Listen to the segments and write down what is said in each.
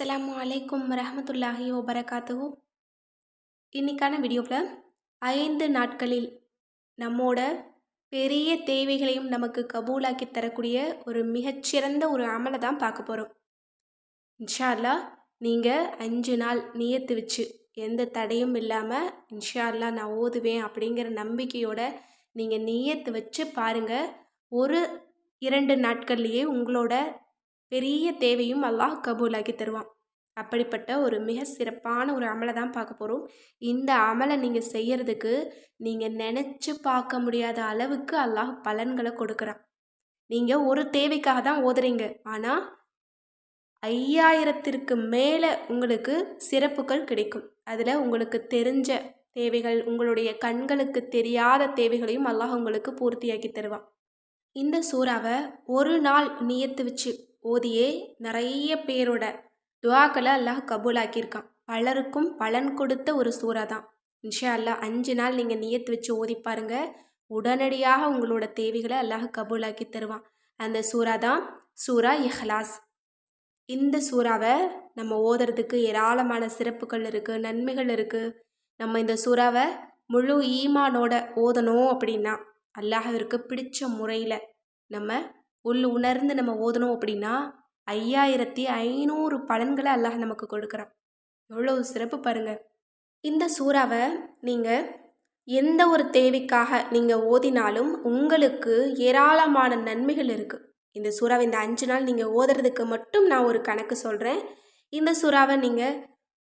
அஸ்லாம் அலைக்கும் வரஹமத்துல்லாஹி வபரகாத்துஹு. இன்னைக்கான வீடியோவில் ஐந்து நாட்களில் நம்மோட பெரிய தேவைகளையும் நமக்கு கபூலாக்கி தரக்கூடிய ஒரு மிகச்சிறந்த ஒரு அமலை தான் பார்க்க போகிறோம் இன்ஷா அல்லாஹ் நீங்கள் அஞ்சு நாள் நியத்து வச்சு எந்த தடையும் இல்லாமல் இன்ஷா அல்லாஹ் நான் ஓதுவேன் அப்படிங்கிற நம்பிக்கையோட நீங்கள் நியத்து வச்சு பாருங்கள் ஒரு இரண்டு நாட்கள்லேயே உங்களோட பெரிய தேவையும் அல்லாஹ் கபூலாக்கி தருவான். அப்படிப்பட்ட ஒரு மிக சிறப்பான ஒரு அமலை தான் பார்க்க போகிறோம் இந்த அமலை நீங்கள் செய்கிறதுக்கு நீங்கள் நினச்சி பார்க்க முடியாத அளவுக்கு அல்லாஹ் பலன்களை கொடுக்குறான். நீங்கள் ஒரு தேவைக்காக தான் ஓதுறீங்க. ஆனால் ஐயாயிரத்திற்கு மேலே உங்களுக்கு சிறப்புகள் கிடைக்கும். அதில் உங்களுக்கு தெரிஞ்ச தேவைகள் உங்களுடைய கண்களுக்கு தெரியாத தேவைகளையும் அல்லாஹ் உங்களுக்கு பூர்த்தியாக்கி தருவான். இந்த சூறாவை ஒரு நாள் நியத்து வச்சு ஓதியே நிறைய பேரோட துவாக்களை அல்லாஹ் கபூலாக்கியிருக்கான். பலருக்கும் பலன் கொடுத்த ஒரு சூறா தான். இன்ஷா அல்லாஹ் அஞ்சு நாள் நீங்கள் நியத்து வச்சு ஓதி பாருங்க. உடனடியாக உங்களோட தேவைகளை அல்லாஹ் கபூலாக்கி தருவான். அந்த சூறா தான் சூரா இஹ்லாஸ். இந்த சூறாவை நம்ம ஓதுறதுக்கு ஏராளமான சிறப்புகள் இருக்குது நன்மைகள் இருக்குது நம்ம இந்த சூறாவை முழு ஈமானோட ஓதணும் அப்படின்னா அல்லாஹிற்கு பிடிச்ச முறையில் நம்ம உள் உணர்ந்து நம்ம ஓதணும் அப்படின்னா ஐயாயிரத்தி ஐநூறு பலன்களை அல்லாஹ் நமக்கு கொடுக்குறான். எவ்வளோ சிறப்பு பாருங்கள் இந்த சூறாவை நீங்கள் எந்த ஒரு தேவைக்காக நீங்கள் ஓதினாலும் உங்களுக்கு ஏராளமான நன்மைகள் இருக்குது இந்த சூறாவை இந்த அஞ்சு நாள் நீங்கள் ஓதுறதுக்கு மட்டும் நான் ஒரு கணக்கு சொல்கிறேன் இந்த சூறாவை நீங்கள்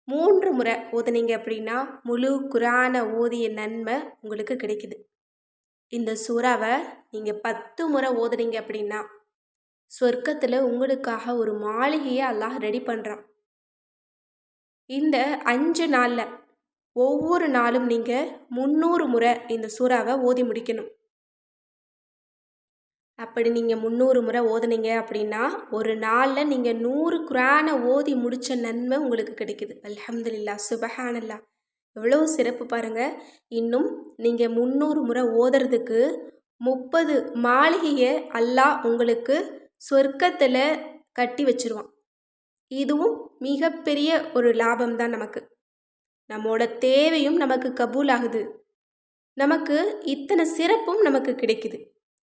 மூன்று முறை ஓதுனீங்க அப்படின்னா முழு குரான ஓதிய நன்மை உங்களுக்கு கிடைக்குது. இந்த சூறாவை நீங்கள் பத்து முறை ஓதுறீங்க அப்படின்னா சொர்க்கத்தில் உங்களுக்காக ஒரு மாளிகையை அல்லாஹ் ரெடி பண்ணுறான் இந்த அஞ்சு நாளில் ஒவ்வொரு நாளும் நீங்கள் முந்நூறு முறை இந்த சூறாவை ஓதி முடிக்கணும். அப்படி நீங்கள் முந்நூறு முறை ஓதுனீங்க அப்படின்னா ஒரு நாளில் நீங்கள் நூறு குரானை ஓதி முடித்த நன்மை உங்களுக்கு கிடைக்குது. அல்ஹம்துலில்லா சுபஹானல்லா எவ்வளோ சிறப்பு பாருங்கள் இன்னும் நீங்கள் முந்நூறு முறை ஓதுறதுக்கு முப்பது மாளிகையை அல்லாஹ் உங்களுக்கு சொர்க்கத்தில் கட்டி வச்சிருவான். இதுவும் மிகப்பெரிய ஒரு லாபம் தான் நமக்கு. நம்மோட தேவையும் நமக்கு கபூல் ஆகுது நமக்கு இத்தனை சிறப்பும் நமக்கு கிடைக்குது.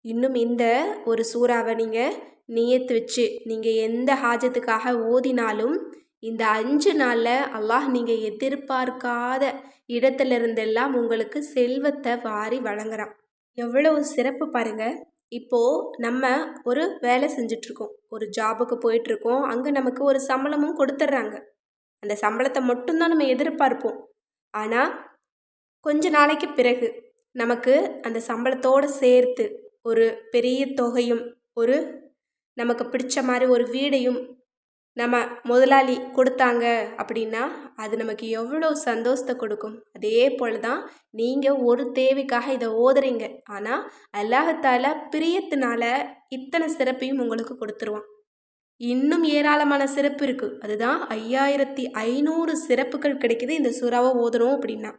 இன்னும் இந்த ஒரு சூறாவை நீங்கள் நியத்து வச்சு நீங்கள் எந்த ஹாஜத்துக்காக ஓதினாலும் இந்த அஞ்சு நாளில் அல்லாஹ் நீங்கள் எதிர்பார்க்காத இடத்துல இருந்தெல்லாம் உங்களுக்கு செல்வத்தை வாரி வழங்குறான். எவ்வளவு சிறப்பு பாருங்கள் இப்போது நம்ம ஒரு வேலை செஞ்சிட்ருக்கோம். ஒரு ஜாபுக்கு போயிட்டுருக்கோம் அங்கே நமக்கு ஒரு சம்பளமும் கொடுத்துட்றாங்க. அந்த சம்பளத்தை மட்டும்தான் நம்ம எதிர்பார்ப்போம். ஆனால் கொஞ்ச நாளைக்கு பிறகு நமக்கு அந்த சம்பளத்தோடு சேர்த்து ஒரு பெரிய தொகையும் ஒரு நமக்கு பிடிச்ச மாதிரி ஒரு வீடையும் நம்ம முதலாளி கொடுத்தாங்க அப்படின்னா அது நமக்கு எவ்வளோ சந்தோஷத்தை கொடுக்கும். அதே போல் தான் நீங்கள் ஒரு தேவைக்காக இதை ஓதுறீங்க. ஆனால் அல்லாஹத்தால் பிரியத்தினால இத்தனை சிறப்பையும் உங்களுக்கு கொடுத்துருவான். இன்னும் ஏராளமான சிறப்பு இருக்குது அதுதான் ஐயாயிரத்தி ஐநூறு சிறப்புகள் கிடைக்குது. இந்த சுறாவை ஓதுனோம் அப்படின்னா.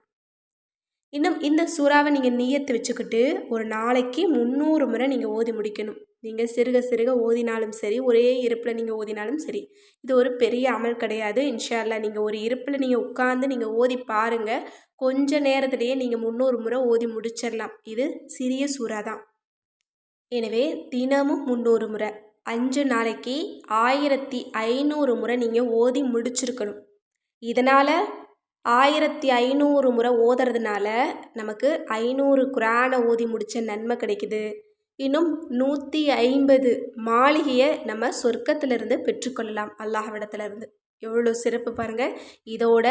இன்னும் இந்த சூறாவை நீங்கள் நீயத்து வச்சுக்கிட்டு ஒரு நாளைக்கு முந்நூறு முறை நீங்கள் ஓதி முடிக்கணும். நீங்கள் சிறுக சிறுக ஓதினாலும் சரி ஒரே இருப்பில் நீங்கள் ஓதினாலும் சரி. இது ஒரு பெரிய அமல் கிடையாது. இன்ஷால்லா நீங்கள் ஒரு இருப்பில் நீங்கள் உட்காந்து நீங்கள் ஓதி பாருங்கள் கொஞ்ச நேரத்திலேயே நீங்கள் முந்நூறு முறை ஓதி முடிச்சிடலாம் இது சிறிய சூறா தான். எனவே தினமும் முந்நூறு முறை அஞ்சு நாளைக்கு ஆயிரத்தி ஐநூறு முறை நீங்கள் ஓதி முடிச்சிருக்கணும். இதனால் ஆயிரத்தி ஐநூறு முறை ஓதுறதுனால நமக்கு ஐநூறு குரானை ஓதி முடித்த நன்மை கிடைக்குது. இன்னும் நூற்றி ஐம்பது மாளிகையை நம்ம சொர்க்கத்திலிருந்து பெற்றுக்கொள்ளலாம் அல்லாஹ்விடத்திலிருந்து. எவ்வளோ சிறப்பு பாருங்கள் இதோட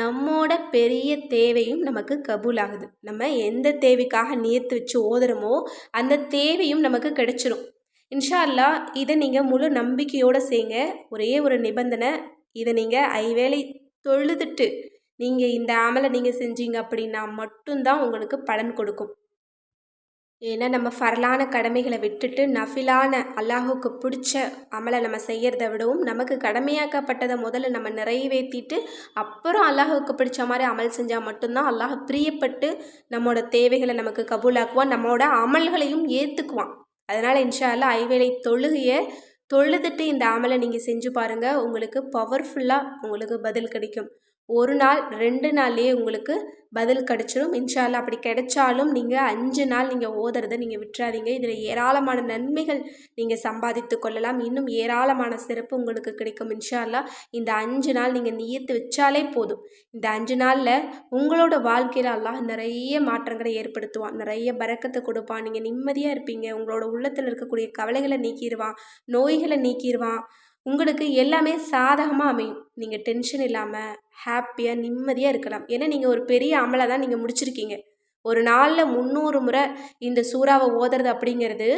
நம்மோட பெரிய தேவையும் நமக்கு கபூல் ஆகுது நம்ம எந்த தேவைக்காக நியத்து வச்சு ஓதுறோமோ அந்த தேவையும் நமக்கு கிடைச்சிரும். இன்ஷா அல்லா இதை நீங்கள் முழு நம்பிக்கையோடு செய்யுங்க ஒரே ஒரு நிபந்தனை இதை நீங்கள் ஐவேளை தொழுதுட்டு நீங்கள் இந்த அமலை நீங்கள் செஞ்சீங்க அப்படின்னா மட்டும்தான் உங்களுக்கு பலன் கொடுக்கும். ஏன்னா நம்ம ஃபரலான கடமைகளை விட்டுட்டு நஃபிலான அல்லாஹுக்கு பிடிச்ச அமலை நம்ம செய்கிறத விடவும் நமக்கு கடமையாக்கப்பட்டதை முதல்ல நம்ம நிறைவேற்றிட்டு அப்புறம் அல்லாஹுக்கு பிடிச்ச மாதிரி அமல் செஞ்சால் மட்டும்தான் அல்லாஹ் பிரியப்பட்டு நம்மளோட தேவைகளை நமக்கு கபூலாக்குவான் நம்மளோட அமல்களையும் ஏற்றுக்குவான் அதனால் இன்ஷா அல்லா ஐவேளை தொழுகையை தொழுதுட்டு இந்த அமலை நீங்கள் செஞ்சு பாருங்கள் உங்களுக்கு பவர்ஃபுல்லாக உங்களுக்கு பதில் கிடைக்கும். ஒரு நாள் ரெண்டு நாள்லேயே உங்களுக்கு பதில் கிடச்சிரும். இன்ஷால்லா அப்படி கிடைச்சாலும் நீங்கள் அஞ்சு நாள் நீங்கள் ஓதுறதை நீங்கள் விட்டுறாதீங்க. இதில் ஏராளமான நன்மைகள் நீங்கள் சம்பாதித்து கொள்ளலாம். இன்னும் ஏராளமான சிறப்பு உங்களுக்கு கிடைக்கும் இன்ஷால்லா இந்த அஞ்சு நாள் நீங்கள் நியத்து வச்சாலே போதும். இந்த அஞ்சு நாளில் உங்களோட வாழ்க்கையில் அல்லாஹ் நிறைய மாற்றங்களை ஏற்படுத்துவான். நிறைய பறக்கத்தை கொடுப்பான். நீங்கள் நிம்மதியாக இருப்பீங்க. உங்களோட உள்ளத்தில் இருக்கக்கூடிய கவலைகளை நீக்கிடுவான் நோய்களை நீக்கிடுவான் உங்களுக்கு எல்லாமே சாதகமாக அமையும். நீங்கள் டென்ஷன் இல்லாமல் ஹாப்பியாக நிம்மதியாக இருக்கலாம். ஏன்னா நீங்கள் ஒரு பெரிய அமலை தான் நீங்கள் முடிச்சிருக்கீங்க. ஒரு நாளில் முந்நூறு முறை இந்த சூறாவை ஓதுறது அப்படிங்கிறது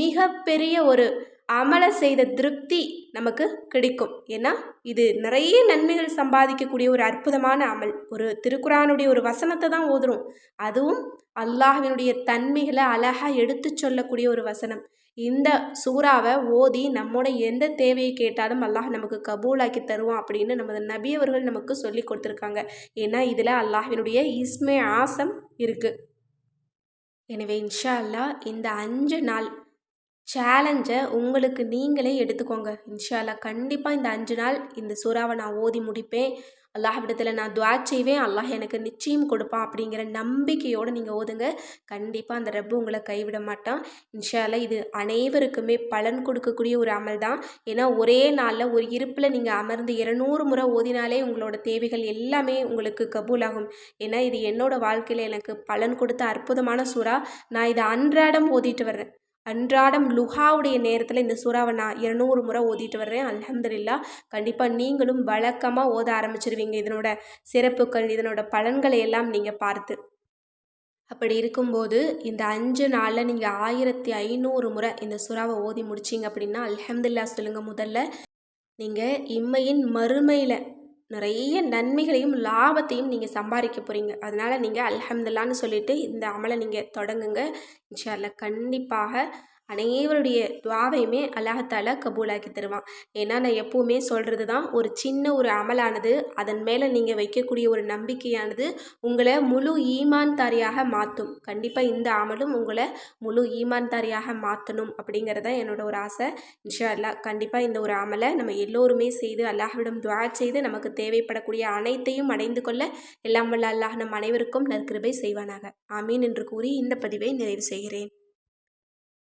மிகப்பெரிய ஒரு அமலை செய்த திருப்தி நமக்கு கிடைக்கும். ஏன்னா இது நிறைய நன்மைகள் சம்பாதிக்கக்கூடிய ஒரு அற்புதமான அமல். ஒரு திருக்குறானுடைய ஒரு வசனத்தை தான் ஓதுறோம். அதுவும் அல்லாஹினுடைய தன்மைகளை அழகாக எடுத்து சொல்லக்கூடிய ஒரு வசனம். இந்த சூறாவை ஓதி நம்மோட எந்த தேவையை கேட்டாலும் அல்லாஹ் நமக்கு கபூலாக்கி தருவான் அப்படின்னு நமது நபியவர்கள் நமக்கு சொல்லி கொடுத்துருக்காங்க. ஏன்னா இதில் அல்லாஹினுடைய இஸ்மே ஆசம் இருக்குது எனவே இன்ஷா அல்லாஹ் இந்த அஞ்சு நாள் சேலஞ்சை உங்களுக்கு நீங்களே எடுத்துக்கோங்க. இன்ஷால்லா கண்டிப்பாக இந்த அஞ்சு நாள் இந்த சூறாவை நான் ஓதி முடிப்பேன். அல்லாஹ்விடத்தில் நான் துவா செய்வேன். அல்லாஹ் எனக்கு நிச்சயம் கொடுப்பான் அப்படிங்கிற நம்பிக்கையோடு நீங்கள் ஓதுங்க. கண்டிப்பாக அந்த ரப்பு உங்களை கைவிட மாட்டான். இன்ஷால்ல இது அனைவருக்குமே பலன் கொடுக்கக்கூடிய ஒரு அமல் தான். ஏன்னா ஒரே நாளில் ஒரு இருப்பில் நீங்கள் அமர்ந்து இருநூறு முறை ஓதினாலே உங்களோட தேவைகள் எல்லாமே உங்களுக்கு கபூலாகும். ஏன்னா இது என்னோடய வாழ்க்கையில் எனக்கு பலன் கொடுத்த அற்புதமான சூறா. நான் இதை அன்றாடம் ஓதிட்டு வர்றேன். அன்றாடம் லுஹாவுடைய நேரத்தில் இந்த சூறாவை நான் இருநூறு முறை ஓதிட்டு வர்றேன். அலமதுல்லா கண்டிப்பாக நீங்களும் வழக்கமாக ஓத ஆரம்பிச்சிருவீங்க. இதனோட சிறப்புகள் இதனோட பலன்களை எல்லாம் நீங்கள் பார்த்து. அப்படி இருக்கும்போது இந்த அஞ்சு நாளில் நீங்கள் ஆயிரத்தி ஐநூறு முறை இந்த சுறாவை ஓதி முடிச்சிங்க அப்படின்னா அலமதுல்லா சொல்லுங்கள் முதல்ல. நீங்கள் இம்மையின் மறுமையில் நிறைய நன்மைகளையும் லாபத்தையும் நீங்கள் சம்பாதிக்க போகிறீங்க அதனால் நீங்கள் அல்ஹம்துல்லான்னு சொல்லிவிட்டு இந்த அமலை நீங்கள் தொடங்குங்க. இன்ஷால்ல கண்டிப்பாக அனைவருடைய துவாவையுமே அல்லாஹால கபூலாக்கி தருவான். ஏன்னா நான் எப்போவுமே சொல்கிறது தான் ஒரு சின்ன ஒரு அமலானது அதன் மேலே நீங்கள் வைக்கக்கூடிய ஒரு நம்பிக்கையானது உங்களை முழு ஈமான் தாரியாக மாற்றும் கண்டிப்பாக இந்த அமலும் உங்களை முழு ஈமான் தாரியாக மாற்றணும் அப்படிங்கிறத என்னோட ஒரு ஆசை. இன்ஷா அல்லா கண்டிப்பாக இந்த ஒரு அமலை நம்ம எல்லோருமே செய்து அல்லாஹ்விடம் துவா செய்து நமக்கு தேவைப்படக்கூடிய அனைத்தையும் அடைந்து கொள்ள எல்லாம் வல்ல அல்லாஹ் நம் அனைவருக்கும் நற்கிருபை செய்வானாக. ஆமீன் என்று கூறி இந்த பதிவை நிறைவு செய்கிறேன்.